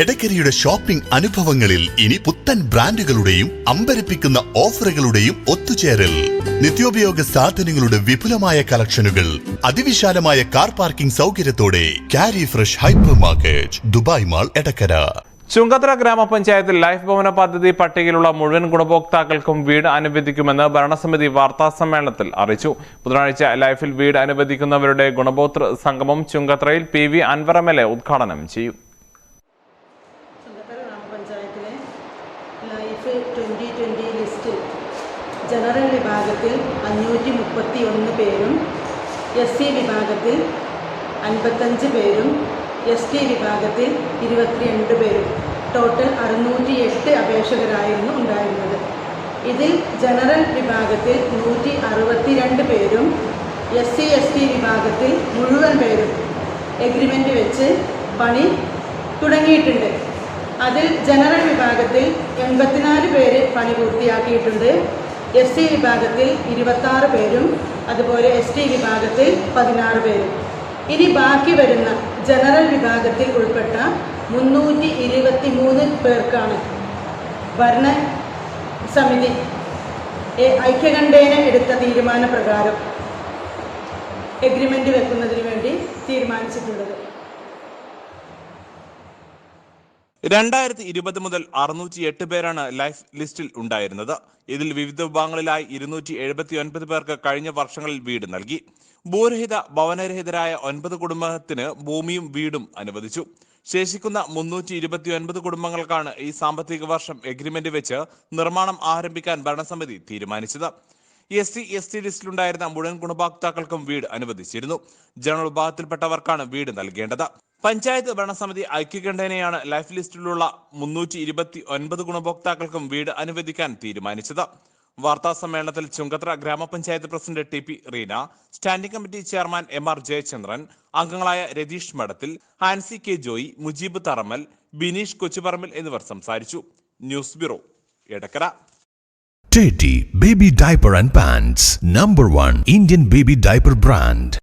എടക്കരയുടെ shopping അനുഭവങ്ങളിൽ ഇനി പുത്തൻ ബ്രാൻഡുകളുടെയും അമ്പരപ്പിക്കുന്ന ഓഫറുകളുടെയും ഒത്തുചേരൽ. നിത്യോപയോഗ സാധനങ്ങളുടെ വിപുലമായ കളക്ഷനുകൾ അതിവിശാലമായ കാർ പാർക്കിംഗ് സൗകര്യത്തോടെ കാരി fresh hyper market Dubai mall Edakkara. Chungathara ഗ്രാമപഞ്ചായത്തിൽ ലൈഫ് ഭവന പദ്ധതി പട്ടികയിലുള്ള മുഴുവൻ ഗുണഭോക്താക്കൾക്കും വീട് അനുവദിക്കുമെന്ന് ഭരണസമിതി വാർത്താ സമ്മേളനത്തിൽ അറിയിച്ചു. ബുധനാഴ്ച ലൈഫിൽ വീട് അനുവദിക്കുന്നവരുടെ ഗുണഭോക്തൃ സംഗമം ചുങ്കത്രയിൽ പി വി എ ഉദ്ഘാടനം ചെയ്യും. ലൈഫ് ട്വന്റി ട്വന്റി ലിസ്റ്റിൽ ജനറൽ വിഭാഗത്തിൽ അഞ്ഞൂറ്റി മുപ്പത്തി ഒന്ന് പേരും എസ് സി വിഭാഗത്തിൽ അൻപത്തഞ്ച് പേരും എസ് ടി വിഭാഗത്തിൽ ഇരുപത്തിരണ്ട് പേരും. ടോട്ടൽ അറുന്നൂറ്റി എട്ട് അപേക്ഷകരായിരുന്നു ഉണ്ടായിരുന്നത്. ഇതിൽ ജനറൽ വിഭാഗത്തിൽ നൂറ്റി അറുപത്തിരണ്ട് പേരും എസ് സി എസ് ടി വിഭാഗത്തിൽ മുഴുവൻ പേരും എഗ്രിമെന്റ് വെച്ച് പണി തുടങ്ങിയിട്ടുണ്ട്. അതിൽ ജനറൽ വിഭാഗത്തിൽ എൺപത്തിനാല് പേര് പണി പൂർത്തിയാക്കിയിട്ടുണ്ട്. എസ് സി വിഭാഗത്തിൽ ഇരുപത്താറ് പേരും അതുപോലെ എസ് ടി വിഭാഗത്തിൽ പതിനാറ് പേരും. ഇനി ബാക്കി വരുന്ന ജനറൽ വിഭാഗത്തിൽ ഉൾപ്പെട്ട മുന്നൂറ്റി ഇരുപത്തി മൂന്ന് പേർക്കാണ് ഭരണ സമിതി ഐക്യകണ്ഠേന എടുത്ത തീരുമാനപ്രകാരം എഗ്രിമെന്റ് വെക്കുന്നതിന് വേണ്ടി തീരുമാനിച്ചിട്ടുള്ളത്. രണ്ടായിരത്തി ഇരുപത് മുതൽ അറുന്നൂറ്റി എട്ട് പേരാണ് ലൈഫ് ലിസ്റ്റിൽ ഉണ്ടായിരുന്നത്. ഇതിൽ വിവിധ വിഭാഗങ്ങളിലായി ഇരുന്നൂറ്റി എഴുപത്തി ഒൻപത് പേർക്ക് കഴിഞ്ഞ വർഷങ്ങളിൽ വീട് നൽകി. ഭൂരഹിത ഭവനരഹിതരായ ഒൻപത് കുടുംബത്തിന് ഭൂമിയും വീടും അനുവദിച്ചു. ശേഷിക്കുന്ന മുന്നൂറ്റി ഇരുപത്തി ഒൻപത് കുടുംബങ്ങൾക്കാണ് ഈ സാമ്പത്തിക വർഷം എഗ്രിമെന്റ് വെച്ച് നിർമ്മാണം ആരംഭിക്കാൻ ഭരണസമിതി തീരുമാനിച്ചത്. എസ് സി എസ് ടി ലിസ്റ്റിലുണ്ടായിരുന്ന മുഴുവൻ ഗുണഭോക്താക്കൾക്കും വീട് അനുവദിച്ചിരുന്നു. ജനറൽ വിഭാഗത്തിൽപ്പെട്ടവർക്കാണ് വീട് നൽകേണ്ടത്. പഞ്ചായത്ത് ഭരണസമിതി ഐക്യകണ്ഠേനയാണ് ലൈഫ് ലിസ്റ്റിലുള്ള മുന്നൂറ്റി ഇരുപത്തി ഒൻപത് ഗുണഭോക്താക്കൾക്കും വീട് അനുവദിക്കാൻ തീരുമാനിച്ചത്. വാർത്താ സമ്മേളനത്തിൽ Chungathara grama panchayat president T P Reena standing committee chairman M R Jayachandran അംഗങ്ങളായ രതീഷ് മഠത്തിൽ ഹാൻസി കെ ജോയി മുജീബ് തറമൽ ബിനീഷ് കൊച്ചുപറമ്പിൽ എന്നിവർ സംസാരിച്ചു. News bureau Edakkara. Teddy Baby Diaper and Pants, number one Indian baby diaper brand.